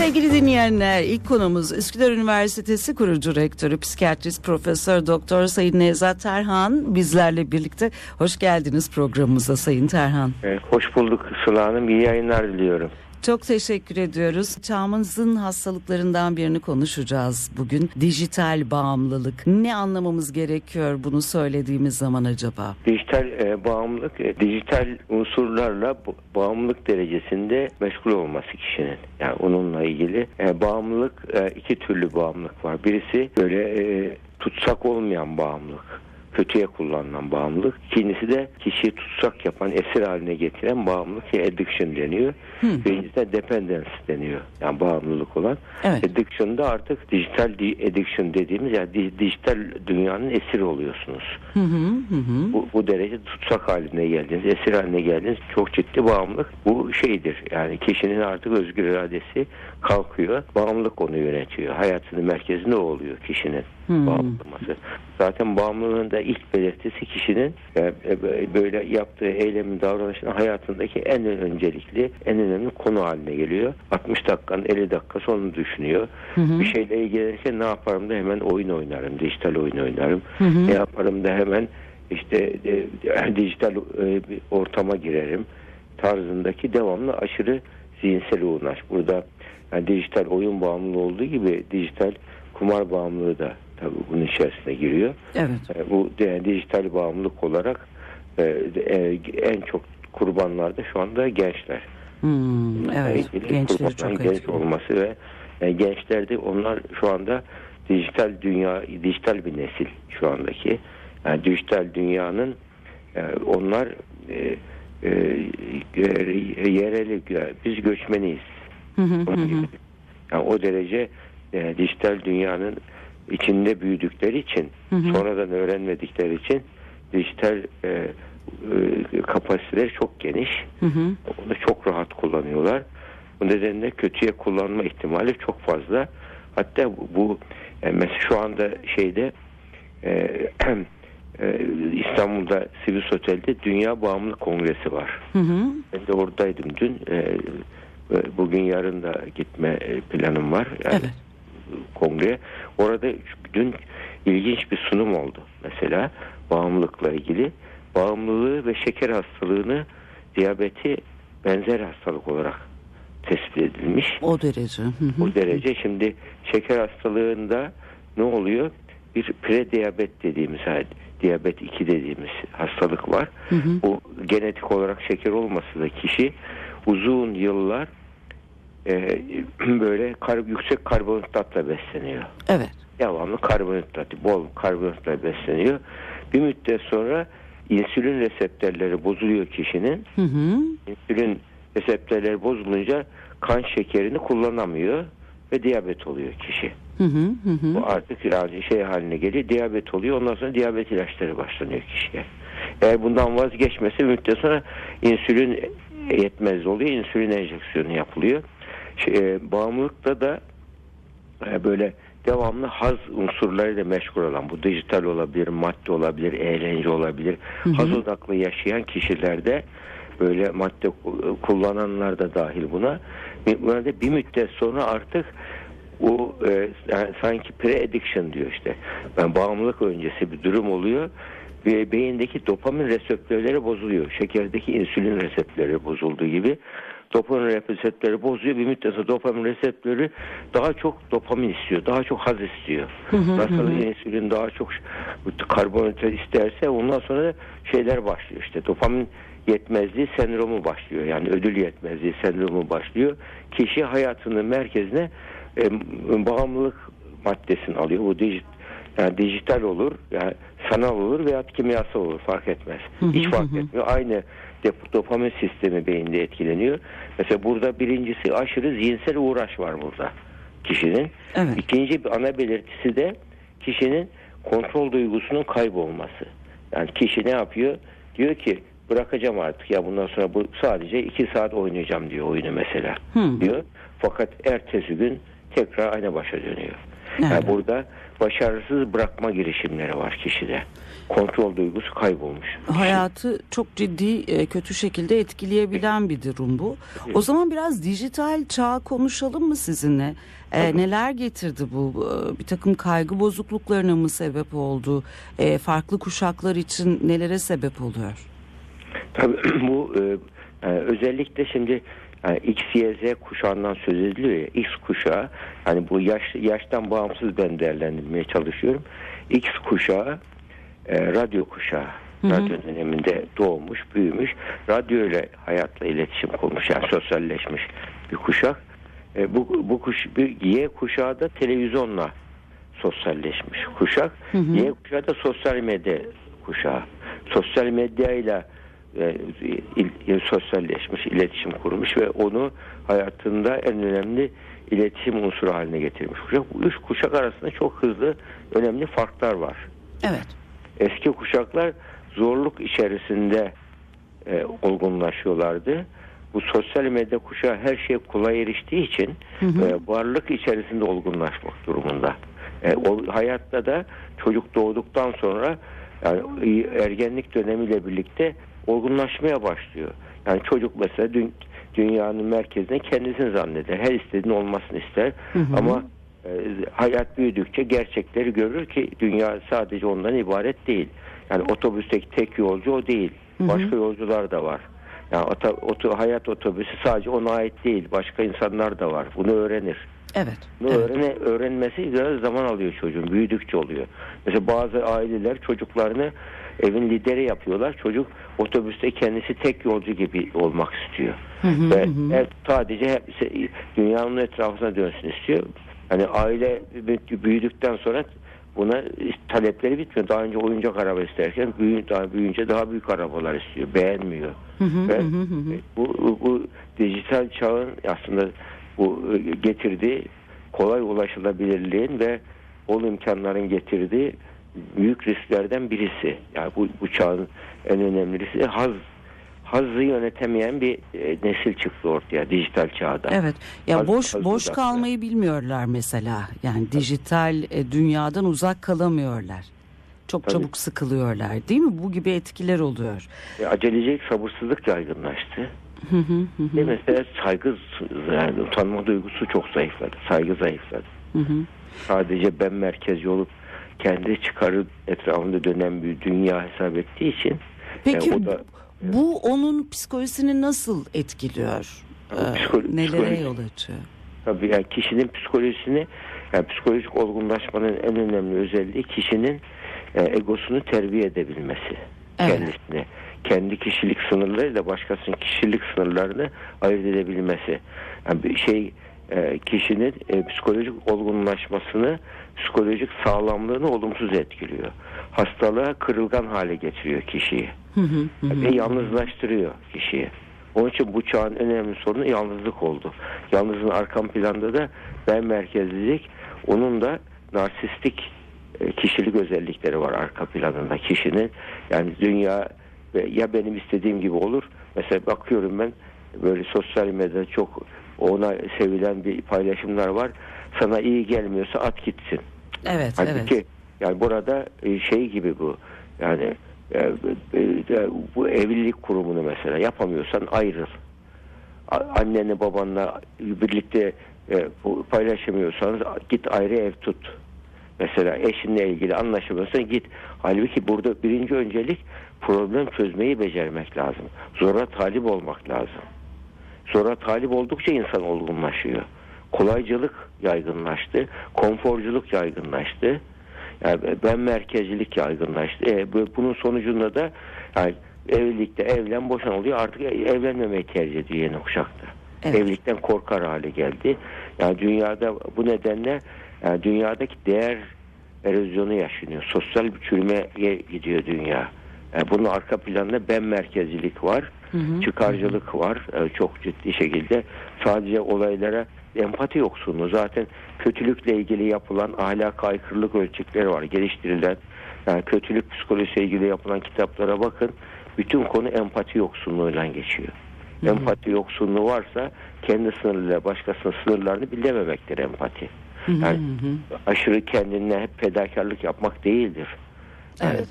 Sevgili dinleyenler, ilk konumuz Üsküdar Üniversitesi kurucu rektörü, psikiyatrist Profesör Doktor Sayın Nevzat Terhan bizlerle birlikte. Hoş geldiniz programımıza Sayın Terhan. Evet, hoş bulduk Sıla Hanım. İyi yayınlar diliyorum. Çok teşekkür ediyoruz. Çağımızın hastalıklarından birini konuşacağız bugün. Dijital bağımlılık. Ne anlamamız gerekiyor bunu söylediğimiz zaman acaba? Dijital e, bağımlılık, e, dijital unsurlarla bağımlılık derecesinde meşgul olması kişinin. Yani onunla ilgili e, bağımlılık, e, iki türlü bağımlılık var. Birisi böyle e, tutsak olmayan bağımlılık. Kötüye kullanılan bağımlılık. İkincisi de kişiyi tutsak yapan, esir haline getiren bağımlılık ya addiction deniyor. Birincisi de dependence deniyor. Yani bağımlılık olan. Evet. Addiction'da artık dijital di- addiction dediğimiz yani di- dijital dünyanın esiri oluyorsunuz. Hı hı. hı. Bu, bu derece tutsak haline geldiniz, esir haline geldiniz. Çok ciddi bağımlılık. Bu şeydir yani kişinin artık özgür iradesi kalkıyor. Bağımlılık onu yönetiyor. Hayatının merkezinde o oluyor kişinin Hmm. bağımlanması. Zaten bağımlılığın da ilk belirtisi kişinin e, e, böyle yaptığı eylemin davranışın hayatındaki en öncelikli, en önemli konu haline geliyor. 60 dakikanın 50 dakikası onu düşünüyor. Bir şeyle ilgilenirken ne yaparım da hemen oyun oynarım, dijital oyun oynarım. Ne yaparım da hemen işte e, dijital e, ortama girerim tarzındaki devamlı aşırı zihinsel uğraş. Burada yani dijital oyun bağımlılığı olduğu gibi dijital kumar bağımlılığı da tabii bunun içerisine giriyor. Evet. E, Bu de- dijital bağımlılık olarak e, e, en çok kurbanlar da şu anda gençler. Hmm, evet. ilgili Gençleri çok genç etkiliyor. olması ve e, gençlerde onlar şu anda dijital dünya dijital bir nesil şu andaki yani dijital dünyanın e, onlar e, e, yereli biz göçmeniyiz Hı hı hı. Yani o derece e, dijital dünyanın içinde büyüdükleri için Hı hı. sonradan öğrenmedikleri için dijital e, e, kapasiteleri çok geniş. Hı hı. Onu çok rahat kullanıyorlar. Bu nedenle kötüye kullanma ihtimali çok fazla. Hatta bu, bu e, mesela şu anda şeyde e, e, İstanbul'da Sivis Otel'de Dünya Bağımlılık Kongresi var. Hı hı. Ben de oradaydım dün. E, e, bugün yarın da gitme e, planım var. Yani Evet. Kongreye. Orada dün ilginç bir sunum oldu. Mesela bağımlılıkla ilgili. Bağımlılığı ve şeker hastalığını diyabeti benzer hastalık olarak tespit edilmiş. O derece. Bu derece şimdi şeker hastalığında ne oluyor? Bir prediyabet dediğimiz hani diyabet 2 dediğimiz hastalık var. Hı hı. Bu genetik olarak şeker olması da kişi uzun yıllar e, böyle kar, yüksek karbonhidratla besleniyor. Evet. Devamlı karbonhidrat, bol karbonhidratla besleniyor. Bir müddet sonra insülin reseptörleri bozuluyor kişinin. Hı hı. İnsülin reseptörleri bozulunca kan şekerini kullanamıyor ve diyabet oluyor kişi. Hı hı hı. Bu artık yani şey haline geliyor. Diyabet oluyor. Ondan sonra diyabet ilaçları başlanıyor kişiye. Eğer bundan vazgeçmesi bir müddet sonra insülin yetmez oluyor. İnsülin enjeksiyonu yapılıyor. Şey, bağımlılıkta da e, böyle devamlı haz unsurlarıyla meşgul olan bu dijital olabilir, madde olabilir, eğlence olabilir. Haz odaklı yaşayan kişilerde böyle madde ku- kullananlar da dahil buna. Bunlarda bir müddet sonra artık o e, yani sanki pre-addiction diyor işte. Yani bağımlılık öncesi bir durum oluyor ve beyindeki dopamin reseptörleri bozuluyor. Şekerdeki insülin reseptörleri bozulduğu gibi dopamin reseptörleri bozuyor. Bir müddet sonra dopamin reseptörü daha çok dopamin istiyor. Daha çok haz istiyor. Nasıl insülin daha çok karbonhidrat isterse ondan sonra şeyler başlıyor. işte dopamin yetmezliği sendromu başlıyor. Yani ödül yetmezliği sendromu başlıyor. Kişi hayatının merkezine e, bağımlılık maddesini alıyor. Bu dijit, yani dijital olur, yani sanal olur veya kimyasal olur fark etmez. Hiç fark etmiyor. Aynı dopamin sistemi beyinde etkileniyor. Mesela burada birincisi aşırı zihinsel uğraş var burada kişinin. Evet. İkinci bir ana belirtisi de kişinin kontrol duygusunun kaybolması. Yani kişi ne yapıyor? Diyor ki bırakacağım artık ya bundan sonra bu sadece iki saat oynayacağım diyor oyunu mesela Hmm. diyor. Fakat ertesi gün tekrar aynı başa dönüyor. Yani Evet. burada başarısız bırakma girişimleri var kişide. Kontrol duygusu kaybolmuş. Hayatı çok ciddi e, kötü şekilde etkileyebilen bir durum bu. O zaman biraz dijital çağ konuşalım mı sizinle? E, neler getirdi bu? E, Bir takım kaygı bozukluklarına mı sebep oldu? E, farklı kuşaklar için nelere sebep oluyor? Tabii bu e, e, özellikle şimdi yani X, Y, Z kuşağından söz ediliyor ya X kuşağı hani bu yaş yaştan bağımsız ben değerlendirmeye çalışıyorum. X kuşağı e, radyo kuşağı. Radyo döneminde doğmuş, büyümüş. Radyo ile hayatla iletişim kurmuş yani sosyalleşmiş bir kuşak. E, bu bu kuş bir Y kuşağı da televizyonla sosyalleşmiş kuşak. Y kuşağı da sosyal medya kuşağı. Sosyal medyayla e, il- il- sosyalleşmiş, iletişim kurmuş ve onu hayatında en önemli iletişim unsuru haline getirmiş kuşak. Bu üç kuşak arasında çok hızlı önemli farklar var. Evet. Eski kuşaklar zorluk içerisinde e, olgunlaşıyorlardı. Bu sosyal medya kuşağı her şeye kolay eriştiği için e, varlık içerisinde olgunlaşmak durumunda. E, o, hayatta da çocuk doğduktan sonra yani ergenlik dönemiyle birlikte olgunlaşmaya başlıyor. Yani çocuk mesela dün, dünyanın merkezine kendisini zanneder. Her istediğin olmasını ister. Ama e, hayat büyüdükçe gerçekleri görür ki dünya sadece ondan ibaret değil. Yani otobüsteki tek yolcu o değil. Başka yolcular da var. Yani oto, oto- hayat otobüsü sadece ona ait değil. Başka insanlar da var. Bunu öğrenir. Evet. Bunu evet. öğrene, öğrenmesi biraz zaman alıyor çocuğun. Büyüdükçe oluyor. Mesela bazı aileler çocuklarını evin lideri yapıyorlar. Çocuk otobüste kendisi tek yolcu gibi olmak istiyor. Ve hep sadece hep dünyanın etrafına dönsün istiyor. Hani aile büyü- büyüdükten sonra buna talepleri bitmiyor. Daha önce oyuncak araba isterken büyü, daha büyüyünce daha büyük arabalar istiyor. Beğenmiyor. Ve bu, bu, bu dijital çağın aslında bu e, getirdiği kolay ulaşılabilirliğin ve bol imkanların getirdiği büyük risklerden birisi. Yani bu, bu çağın en önemli riski haz hazzı yönetemeyen bir e, nesil çıktı ortaya dijital çağda. Evet. Ya Az- boş az boş uzakta. kalmayı bilmiyorlar mesela. Yani dijital e, dünyadan uzak kalamıyorlar. Çok Tabii. çabuk sıkılıyorlar, değil mi? Bu gibi etkiler oluyor. E, acelecilik, sabırsızlık yaygınlaştı. Ve mesela saygı, yani utanma duygusu çok zayıfladı. Saygı zayıfladı. Sadece ben merkezi olup kendi çıkarı etrafında dönen bir dünya hesap ettiği için Peki e, o da bu onun psikolojisini nasıl etkiliyor? Ee, Psikolo- nelere yol açıyor? tabii yani kişinin psikolojisini yani psikolojik olgunlaşmanın en önemli özelliği kişinin e, egosunu terbiye edebilmesi. Evet. Kendisini. Kendi kişilik sınırlarıyla başkasının kişilik sınırlarını ayırt edebilmesi. Yani bir şey e, kişinin e, psikolojik olgunlaşmasını, psikolojik sağlamlığını olumsuz etkiliyor. Hastalığa kırılgan hale getiriyor kişiyi. Ve yalnızlaştırıyor kişiyi. Onun için bu çağın önemli sorunu yalnızlık oldu. Yalnızın arka planda da ben merkezlilik, onun da narsistik e, kişilik özellikleri var arka planında kişinin. Yani dünya ya benim istediğim gibi olur. Mesela bakıyorum ben böyle sosyal medyada çok ona sevilen bir paylaşımlar var. Sana iyi gelmiyorsa at gitsin. Evet, Halbuki evet. yani burada e, şey gibi bu yani e, e, bu evlilik kurumunu mesela yapamıyorsan ayrıl. Annenle babanla birlikte bu paylaşamıyorsanız git ayrı ev tut. Mesela eşinle ilgili anlaşamıyorsan git. Halbuki burada birinci öncelik problem çözmeyi becermek lazım. Zora talip olmak lazım. Zora talip oldukça insan olgunlaşıyor. Kolaycılık yaygınlaştı. Konforculuk yaygınlaştı. Yani ben merkezcilik yaygınlaştı. E, bu- bunun sonucunda da yani evlilikte evlen boşan oluyor. Artık evlenmemeyi tercih ediyor yeni kuşakta. Evet. Evlilikten korkar hale geldi. Yani dünyada bu nedenle yani dünyadaki değer erozyonu yaşanıyor. Sosyal bir çürümeye gidiyor dünya. Yani bunun arka planında ben merkezcilik var. Çıkarcılık var. e, çok ciddi şekilde. Sadece olaylara empati yoksunluğu. Zaten kötülükle ilgili yapılan ahlak aykırılık ölçekleri var. Geliştirilen yani kötülük psikolojisiyle ilgili yapılan kitaplara bakın. Bütün konu empati yoksunluğuyla geçiyor. Empati yoksunluğu varsa kendi sınırıyla başkasının sınırlarını bilememektir empati. Yani aşırı kendine hep fedakarlık yapmak değildir. Yani Evet.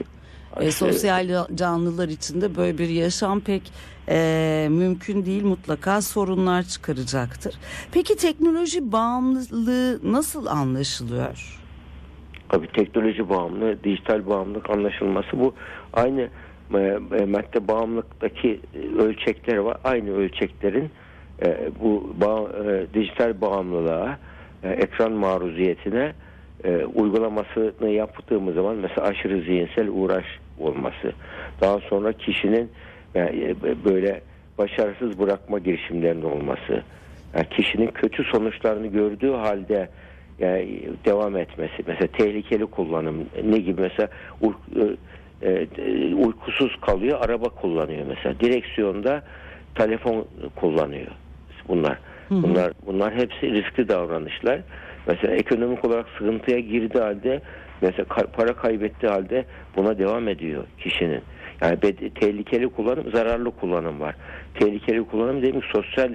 E, aşırı- sosyal canlılar için de böyle bir yaşam pek e, mümkün değil mutlaka sorunlar çıkaracaktır. Peki teknoloji bağımlılığı nasıl anlaşılıyor? Tabii teknoloji bağımlı, dijital bağımlılık anlaşılması bu aynı e, e, madde bağımlılıktaki e, ölçekler var. Aynı ölçeklerin e, bu bağ- e, dijital bağımlılığa, e, ekran maruziyetine e, uygulamasını yaptığımız zaman mesela aşırı zihinsel uğraş olması, daha sonra kişinin yani, e, böyle başarısız bırakma girişimlerinde olması, yani kişinin kötü sonuçlarını gördüğü halde yani devam etmesi mesela tehlikeli kullanım ne gibi mesela uy- e, e, uykusuz kalıyor araba kullanıyor mesela direksiyonda telefon kullanıyor bunlar. Bunlar bunlar hepsi riskli davranışlar mesela ekonomik olarak sıkıntıya girdiği halde mesela para kaybettiği halde buna devam ediyor kişinin yani tehlikeli kullanım zararlı kullanım var tehlikeli kullanım demek sosyal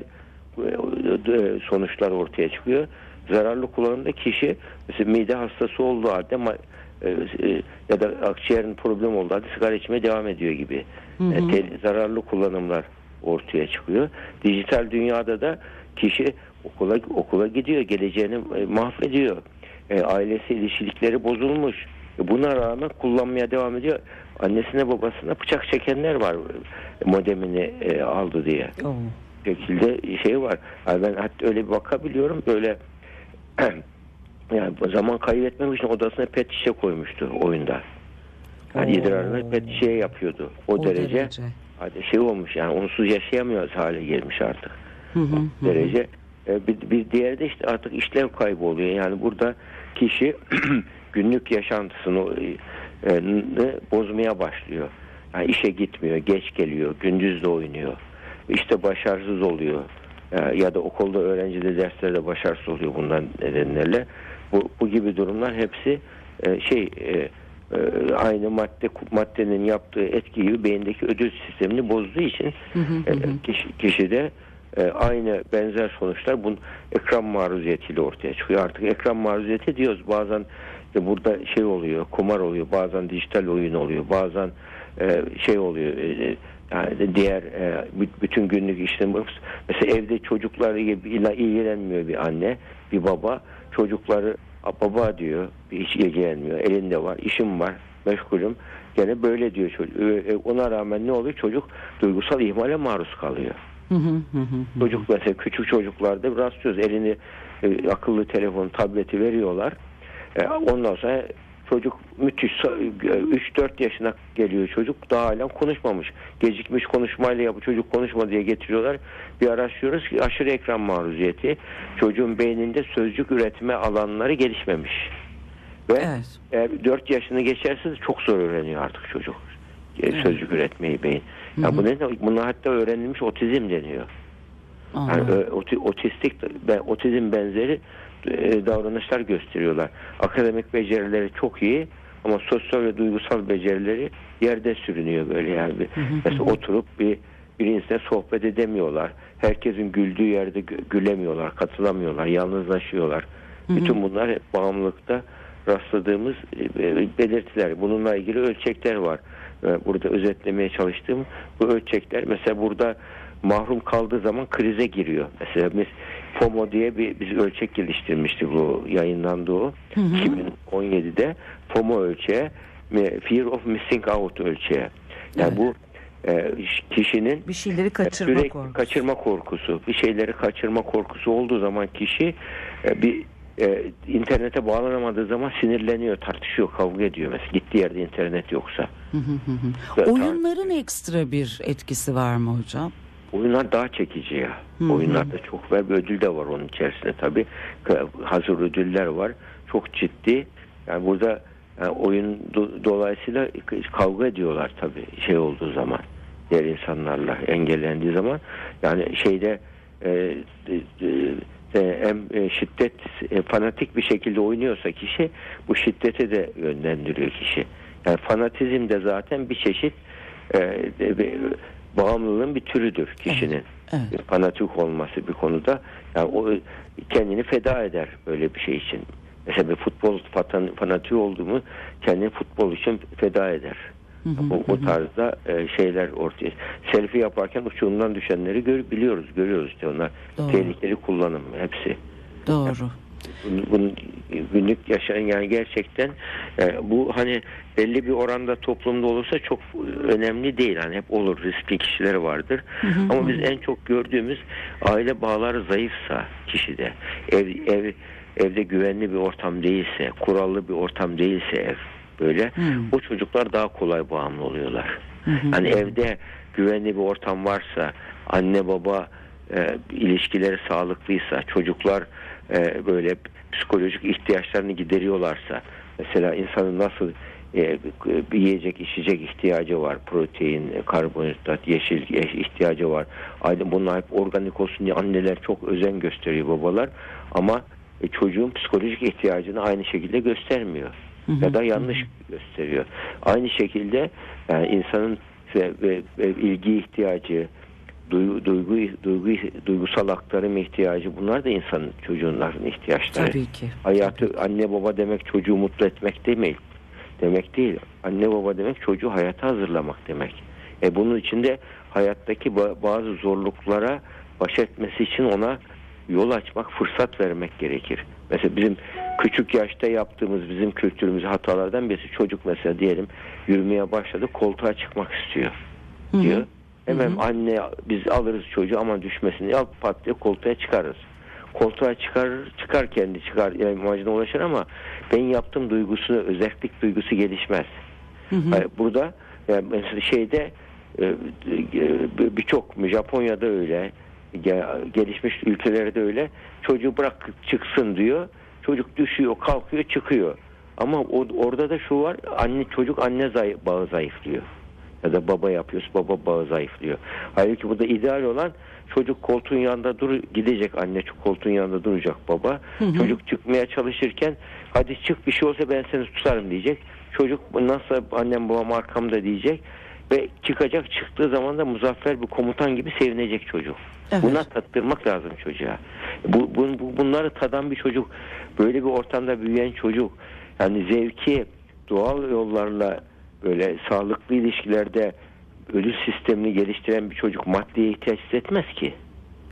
e, sonuçlar ortaya çıkıyor. Zararlı kullanımda kişi mesela mide hastası olduğu halde e, e, ya da akciğerin problem olduğu halde sigara içmeye devam ediyor gibi. E, te- zararlı kullanımlar ortaya çıkıyor. Dijital dünyada da kişi okula okula gidiyor, geleceğini e, mahvediyor. E, ailesi ilişkileri bozulmuş. E, buna rağmen kullanmaya devam ediyor. Annesine babasına bıçak çekenler var e, modemini e, aldı diye şekilde şey var. Yani ben hatta öyle bir bakabiliyorum böyle yani zaman kaybetmemek için odasına pet şişe koymuştu oyunda. Yani Oo. idrarını pet şişeye yapıyordu. O, O derece, derece. Hadi şey olmuş yani onsuz yaşayamıyoruz hale gelmiş artık. Hı hı, derece. E, bir, bir diğeri de işte artık işlev kaybı oluyor. Yani burada kişi günlük yaşantısını e, ne- bozmaya başlıyor. Yani işe gitmiyor, geç geliyor, gündüz de oynuyor. İşte başarısız oluyor. E, ya da okulda öğrencide derslerde başarısız oluyor bundan nedenlerle. Bu, bu gibi durumlar hepsi e, şey e, e, aynı madde maddenin yaptığı etki gibi beyindeki ödül sistemini bozduğu için e, kişi, kişide e, aynı benzer sonuçlar bunun ekran maruziyetiyle ortaya çıkıyor. Artık ekran maruziyeti diyoruz bazen de burada şey oluyor, kumar oluyor, bazen dijital oyun oluyor, bazen e, şey oluyor. e, yani diğer e, bü- bütün günlük işlem mesela evde çocuklarıyla ilgilenmiyor bir anne, bir baba. Çocukları "A, baba diyor, hiç ilgilenmiyor. Elinde var, işim var, meşgulüm. Gene böyle diyor çocuk. E, e, Ona rağmen ne oluyor? Çocuk duygusal ihmale maruz kalıyor. Çocuk mesela küçük çocuklarda rastlıyoruz. Elini e, akıllı telefon, tableti veriyorlar. E, ondan sonra çocuk müthiş 3-4 yaşına geliyor çocuk daha halen konuşmamış. Gecikmiş konuşmayla ya bu çocuk konuşma diye getiriyorlar. Bir araştırıyoruz ki aşırı ekran maruziyeti çocuğun beyninde sözcük üretme alanları gelişmemiş. Ve Evet. eğer 4 yaşını geçerse çok zor öğreniyor artık çocuk. E, Sözcük üretmeyi beyin. Ya bu ne? Buna hatta öğrenilmiş otizm deniyor. Yani ö- oti- otistik ben otizm benzeri e, davranışlar gösteriyorlar. Akademik becerileri çok iyi ama sosyal ve duygusal becerileri yerde sürünüyor böyle yani. Bir- Mesela oturup bir bir insanla sohbet edemiyorlar. Herkesin güldüğü yerde gü- gülemiyorlar, katılamıyorlar, yalnızlaşıyorlar. Bütün bunlar hep bağımlılıkta rastladığımız e, belirtiler. Bununla ilgili ölçekler var. E, Burada özetlemeye çalıştığım bu ölçekler mesela burada mahrum kaldığı zaman krize giriyor. Mesela biz FOMO diye bir biz ölçek geliştirmiştik bu yayınlandı o. 2017'de FOMO ölçeği Fear of Missing Out ölçeği. Yani Evet. bu e, kişinin bir şeyleri kaçırma sürekli korkusu. kaçırma korkusu, bir şeyleri kaçırma korkusu olduğu zaman kişi e, bir e, internete bağlanamadığı zaman sinirleniyor, tartışıyor, kavga ediyor. Mesela gittiği yerde internet yoksa. Ve Oyunların ekstra bir etkisi var mı hocam? Oyunlar daha çekici ya. Oyunlarda çok. Bir ödül de var onun içerisinde tabii. Hazır ödüller var. Çok ciddi. Yani burada yani oyun do- dolayısıyla kavga ediyorlar tabii şey olduğu zaman. Diğer insanlarla engellendiği zaman. Yani şeyde e, e, e, hem e, şiddet e, fanatik bir şekilde oynuyorsa kişi bu şiddete de yönlendiriyor kişi. Yani fanatizm de zaten bir çeşit e, e, bağımlılığın bir türüdür kişinin. Evet. Fanatik olması bir konuda. Yani o kendini feda eder böyle bir şey için. Mesela bir futbol fanatiği olduğumu kendini futbol için feda eder. Bu, bu tarzda e, şeyler ortaya. Selfie yaparken uçurumdan düşenleri gör, biliyoruz, görüyoruz işte onlar. Doğru. Tehlikeli kullanım hepsi. Doğru. Bunun, bunun günlük yaşayan yani gerçekten e, bu hani belli bir oranda toplumda olursa çok önemli değil. Hani hep olur riskli kişiler vardır. Ama biz en çok gördüğümüz aile bağları zayıfsa kişide ev ev evde güvenli bir ortam değilse, kurallı bir ortam değilse ev böyle Hmm. o çocuklar daha kolay bağımlı oluyorlar. Hani evde güvenli bir ortam varsa, anne baba e, ilişkileri sağlıklıysa, çocuklar e, böyle psikolojik ihtiyaçlarını gideriyorlarsa, mesela insanın nasıl e, bir yiyecek içecek ihtiyacı var, protein, karbonhidrat, yeşil e, ihtiyacı var. Aydın bunlar hep organik olsun diye anneler çok özen gösteriyor babalar ama e, çocuğun psikolojik ihtiyacını aynı şekilde göstermiyor ya da yanlış gösteriyor. Aynı şekilde yani insanın ve, ve, ve ilgi ihtiyacı, duygu, duygu, duygu, duygusal aktarım ihtiyacı bunlar da insanın çocuğunların ihtiyaçları. Tabii ki. Hayatı anne baba demek çocuğu mutlu etmek demek demek değil. Anne baba demek çocuğu hayata hazırlamak demek. E bunun içinde hayattaki ba- bazı zorluklara baş etmesi için ona yol açmak, fırsat vermek gerekir. Mesela bizim küçük yaşta yaptığımız bizim kültürümüz hatalardan birisi çocuk mesela diyelim yürümeye başladı koltuğa çıkmak istiyor diyor. Hemen anne biz alırız çocuğu ama düşmesin diye pat diye koltuğa çıkarırız. Koltuğa çıkar çıkar kendi çıkar yani amacına ulaşır ama ben yaptığım duygusunu özellik duygusu gelişmez. Hayır, burada yani mesela şeyde e, e, birçok Japonya'da öyle gelişmiş ülkelerde öyle çocuğu bırak çıksın diyor. Çocuk düşüyor, kalkıyor, çıkıyor. Ama o, orada da şu var. Anne çocuk anne zayıf, bağı zayıflıyor. Ya da baba yapıyorsa baba bağı zayıflıyor. Halbuki burada ideal olan çocuk koltuğun yanında dur gidecek anne koltuğun yanında duracak baba. Çocuk çıkmaya çalışırken hadi çık bir şey olsa ben seni tutarım diyecek. Çocuk nasıl annem babam arkamda diyecek ve çıkacak çıktığı zaman da muzaffer bir komutan gibi sevinecek çocuk. Evet. Buna tattırmak lazım çocuğa. Bu, bu, bu- bunları tadan bir çocuk, böyle bir ortamda büyüyen çocuk, yani zevki doğal yollarla böyle sağlıklı ilişkilerde ölü sistemini geliştiren bir çocuk maddeye ihtiyaç hissetmez ki.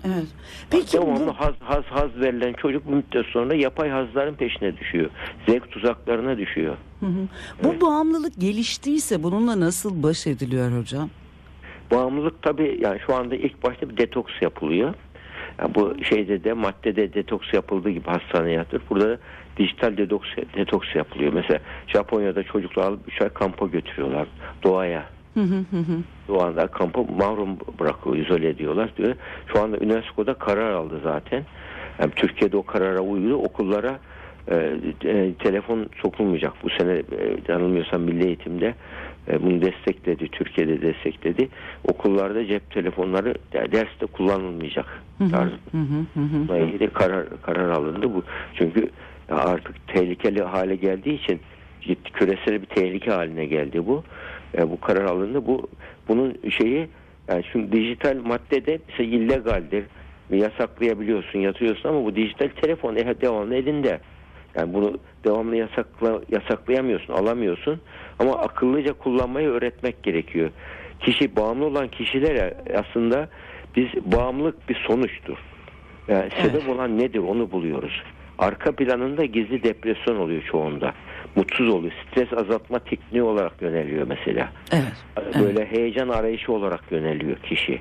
Evet. Peki Devamlı bu, haz, haz, haz verilen çocuk bir müddet sonra yapay hazların peşine düşüyor. Zevk tuzaklarına düşüyor. Hı hı. bu bağımlılık geliştiyse bununla nasıl baş ediliyor hocam? Bağımlılık tabii yani şu anda ilk başta bir detoks yapılıyor. Yani bu şeyde de maddede detoks yapıldığı gibi hastaneye yatır. Burada da dijital detoks, detoks yapılıyor. Mesela Japonya'da çocuklar alıp 3 ay kampa götürüyorlar doğaya. Hı hı hı hı. Doğanda kampı mahrum bırakıyor, izole ediyorlar diyor. Şu anda UNESCO'da karar aldı zaten. Yani Türkiye'de o karara uyuyor. Okullara e, e, telefon sokulmayacak. Bu sene e, yanılmıyorsam milli eğitimde e, bunu destekledi. Türkiye'de destekledi. Okullarda cep telefonları derste kullanılmayacak. tarzı. Hı hı hı hı. Bununla ilgili karar, karar alındı bu. Çünkü artık tehlikeli hale geldiği için küresel bir tehlike haline geldi bu. E, bu karar alındı. Bu bunun şeyi yani çünkü dijital madde de mesela illegaldir. Yasaklayabiliyorsun, yatıyorsun ama bu dijital telefon e, devamlı elinde. Yani bunu devamlı yasakla, yasaklayamıyorsun, alamıyorsun. Ama akıllıca kullanmayı öğretmek gerekiyor. Kişi bağımlı olan kişilere aslında biz bağımlılık bir sonuçtur. Yani sebep olan nedir onu buluyoruz. Arka planında gizli depresyon oluyor çoğunda. Mutsuz oluyor. Stres azaltma tekniği olarak yöneliyor mesela. Evet. Böyle heyecan arayışı olarak yöneliyor kişi.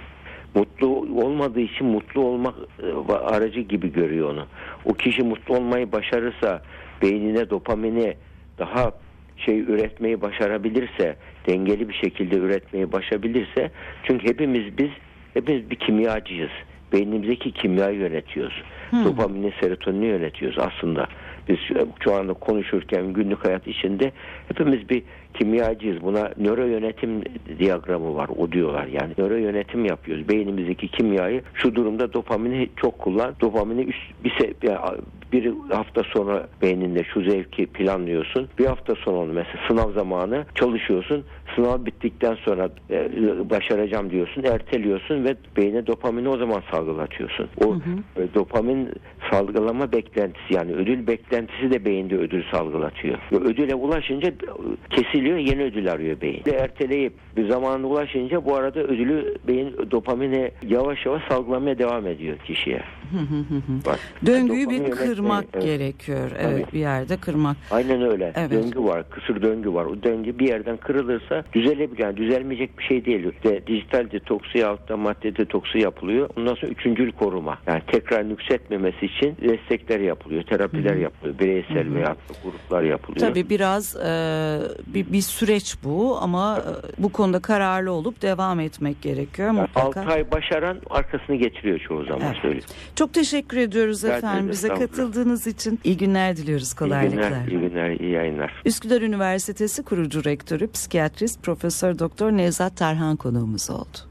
Mutlu olmadığı için mutlu olmak e, aracı gibi görüyor onu. O kişi mutlu olmayı başarırsa beynine dopamini daha şey üretmeyi başarabilirse, dengeli bir şekilde üretmeyi başarabilirse çünkü hepimiz biz hepimiz bir kimyacıyız. Beynimizdeki kimyayı yönetiyoruz. Dopamini, serotonini yönetiyoruz aslında. Biz şu- anda konuşurken günlük hayat içinde hepimiz bir kimyacıyız. Buna nöro yönetim diyagramı var. O diyorlar yani. Nöro yönetim yapıyoruz. Beynimizdeki kimyayı şu durumda dopamini çok kullan. Dopamini üst bir se- bir hafta sonra beyninde şu zevki planlıyorsun. Bir hafta sonra mesela sınav zamanı çalışıyorsun. Sınav bittikten sonra e, başaracağım diyorsun, erteliyorsun ve beyne dopamini o zaman salgılatıyorsun. O e, dopamin salgılama beklentisi yani ödül beklentisi de beyinde ödül salgılatıyor. Ve ödüle ulaşınca e, kesiliyor, yeni ödül arıyor beyin. Ve erteleyip bir zamanına ulaşınca bu arada ödülü beyin dopamini yavaş yavaş salgılamaya devam ediyor kişiye. Bak, Döngüyü dopamin bir yönetmeyi- kırmak evet. gerekiyor. Evet Tabii. bir yerde kırmak. Aynen öyle. Evet. Döngü var, kısır döngü var. O döngü bir yerden kırılırsa düzelebilir. Yani düzelmeyecek bir şey değil. De, dijital detoksu yahut da madde detoksu yapılıyor. Ondan sonra üçüncül koruma. Yani tekrar nüksetmemesi için destekler yapılıyor, terapiler yapılıyor. Bireysel veya gruplar yapılıyor. Tabii biraz e, bir, bir süreç bu ama e, bu konuda kararlı olup devam etmek gerekiyor Yani mutlaka. 6 ay başaran arkasını getiriyor çoğu zaman Evet. söyleyeyim. Çok teşekkür ediyoruz efendim bize estağfurullah. Katıldığınız için. İyi günler diliyoruz İyi kolaylıklar. günler, iyi günler, iyi yayınlar. Üsküdar Üniversitesi kurucu rektörü psikiyatrist Profesör Doktor Nevzat Tarhan konuğumuz oldu.